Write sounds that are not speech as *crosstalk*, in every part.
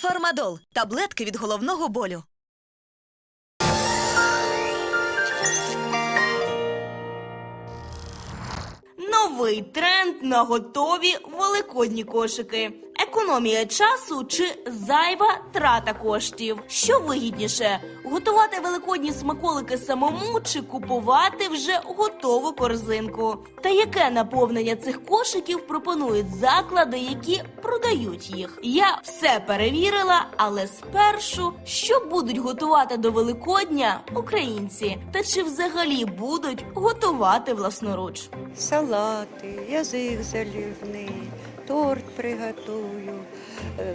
Фармадол таблетки від головного болю. Новий тренд на готові великодні кошики. Економія часу чи зайва трата коштів. Що вигідніше готувати великодні смаколики самому чи купувати вже готову корзинку? Та яке наповнення цих кошиків пропонують заклади, які продають їх? Я все перевірила, але спершу що будуть готувати до Великодня українці, та чи взагалі будуть готувати власноруч? салати, язик заливний, торт приготую, е,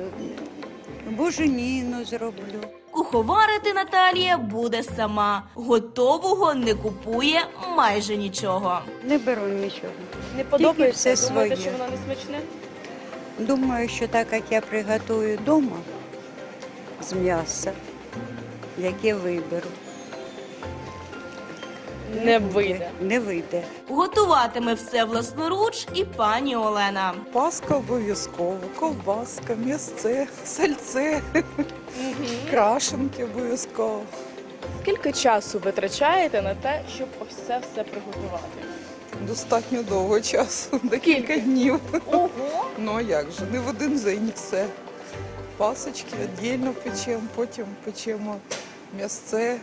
буженіну зроблю. Куховарити Наталія буде сама. Готового не купує майже нічого. Не беру нічого. Не подобається? все Думаєте, своє. що воно не смачне? Думаю, що так як я приготую вдома з м'яса, яке виберу. Не вийде. Не вийде. Готуватиме все власноруч і пані Олена. Паска обов'язково, ковбаска, м'ясце, сальце, крашенки обов'язково. Скільки часу витрачаєте на те, щоб ось це все приготувати? Достатньо довго часу, *laughs* декілька днів. Ого! Ну а як же, не в один день все. Пасочки віддільно печемо, потім печемо м'ясце,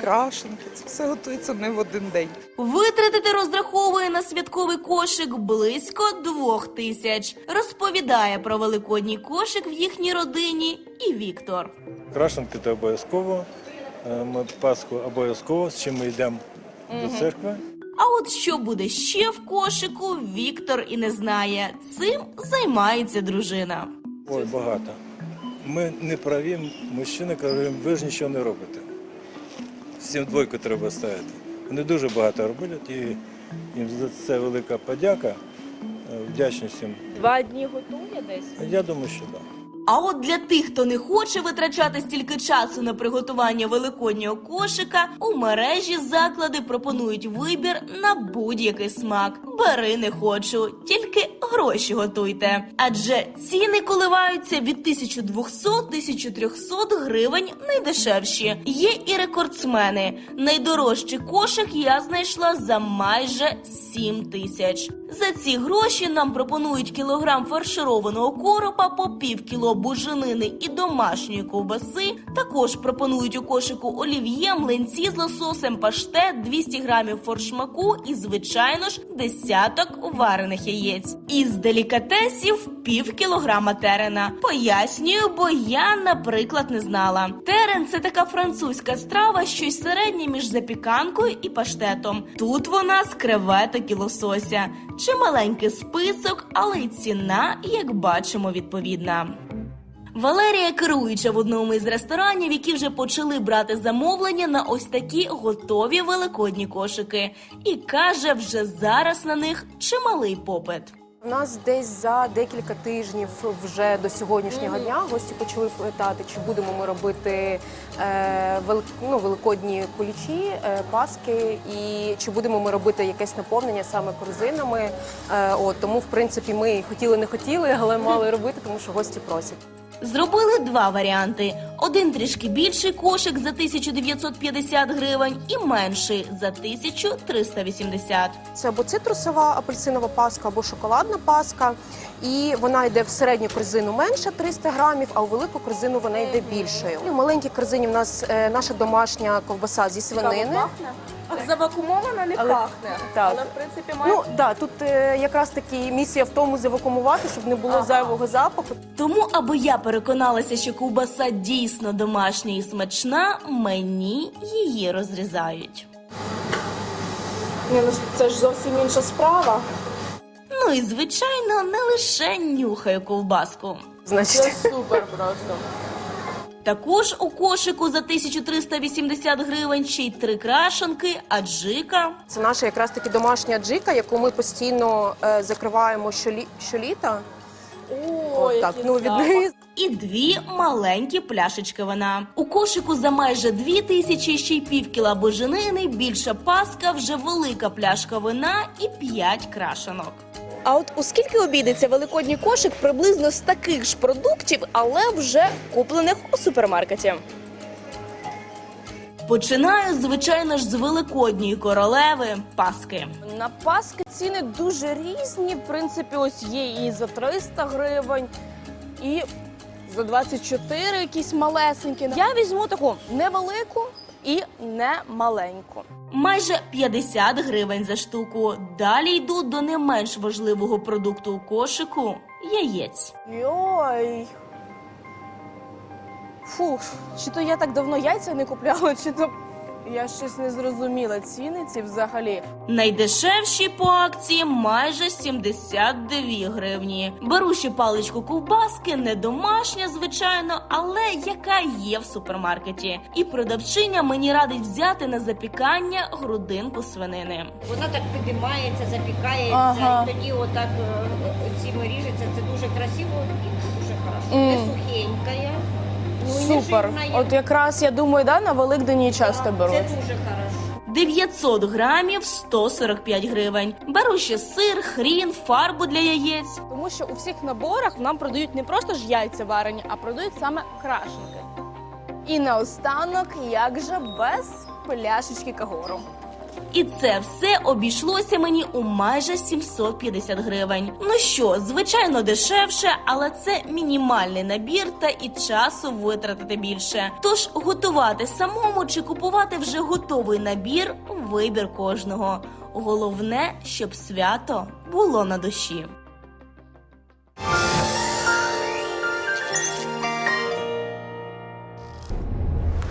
крашенки. Це все готується не в один день. Витратити розраховує на святковий кошик близько двох тисяч. Розповідає про великодній кошик в їхній родині і Віктор. Крашенки це обов'язково. Е, Ми Пасху обов'язково, з чим ми йдемо до церкви. А от що буде ще в кошику, Віктор і не знає. Цим займається дружина. Ой, багато. Ми не праві, мужчини кажуть, ви ж нічого не робите. Всім двойку треба ставити. Вони дуже багато роблять і їм за це велика подяка. Е, Вдячність їм. Два дні готує десь? Я думаю, що так. А от для тих, хто не хоче витрачати стільки часу на приготування великоднього кошика, у мережі заклади пропонують вибір на будь-який смак. Бери не хочу, тільки гроші готуйте. Адже ціни коливаються від 1200-1300 гривень найдешевші. Є і рекордсмени. Найдорожчий кошик я знайшла за майже 7 тисяч. За ці гроші нам пропонують кілограм фаршированого коропа, по пів кіло буженини і домашньої ковбаси. Також пропонують у кошику олів'є, млинці з лососем, паштет, 200 грамів форшмаку і, звичайно ж, десяток варених яєць. Із делікатесів пів кілограма терена. Пояснюю, бо я, наприклад, не знала. Терен це така французька страва, щось середнє між запіканкою і паштетом. Тут вона з креветок і лосося. Чи маленький список, але й ціна, як бачимо, відповідна. Валерія керуюча в одному із ресторанів, які вже почали брати замовлення на ось такі готові великодні кошики, і каже, вже зараз на них чималий попит. У нас десь за декілька тижнів вже до сьогоднішнього дня гості почали питати, чи будемо ми робити е, велик, ну, великодні кулічі, е, паски, і чи будемо ми робити якесь наповнення саме корзинами. Е, от, тому, в принципі, ми хотіли, не хотіли, але мали *laughs* робити, тому що гості просять. Зробили два варіанти: один трішки більший кошик за 1950 гривень і менший за 1380. Це або цитрусова апельсинова паска, або шоколадна паска. І вона йде в середню корзину менше 300 грамів, а у велику корзину вона йде більшою. У маленькій корзині в нас е, наша домашня ковбаса зі свинини. Завакумована не Але- пахне. так. Але в принципі має. Ну да, тут е, якраз таки місія в тому завакумувати, щоб не було зайвого запаху. Тому, аби я переконалася, що ковбаса дійсно домашня і смачна, мені її розрізають. Ні, ну це ж зовсім інша справа. Ну і звичайно, не лише нюхаю ковбаску. Значить, Це супер просто. Також у кошику за 1380 гривень ще й три крашенки, аджика, це наша якраз таки домашня джика, яку ми постійно е, закриваємо щолі, щоліта. О, так, ну від неї і дві маленькі пляшечки вина. У кошику за майже дві тисячі ще й пів кіла боженини, більша паска, вже велика пляшка вина і п'ять крашенок. А от у скільки обійдеться великодній кошик приблизно з таких ж продуктів, але вже куплених у супермаркеті? Починаю, звичайно ж, з великодньої королеви Паски. На паски ціни дуже різні. В принципі, ось є і за 300 гривень, і за 24 якісь малесенькі. Я візьму таку невелику і не маленьку. Майже 50 гривень за штуку. Далі йду до не менш важливого продукту у кошику яєць. Йой. Фу, чи то я так давно яйця не купляла, чи то я щось не зрозуміла. Ціни ці взагалі. Найдешевші по акції майже 72 гривні. Беру ще паличку ковбаски, не домашня, звичайно, але яка є в супермаркеті. І продавчиня мені радить взяти на запікання грудинку свинини. Вона так підіймається, запікається, Ага. і тоді отак е, ціми ріжеться. Це дуже красиво і дуже хорошо. Мм. Не сухенька. Супер. От якраз я думаю, да, на Великдені часто беру беруть. Це дуже хорошо. 900 грамів 145 гривень. Беру ще сир, хрін, фарбу для яєць. Тому що у всіх наборах нам продають не просто ж яйця варені, а продають саме крашенки. І наостанок, як же без пляшечки кагору. І це все обійшлося мені у майже 750 гривень. Ну що, звичайно, дешевше, але це мінімальний набір та і часу витратити більше. Тож готувати самому чи купувати вже готовий набір вибір кожного. Головне, щоб свято було на душі.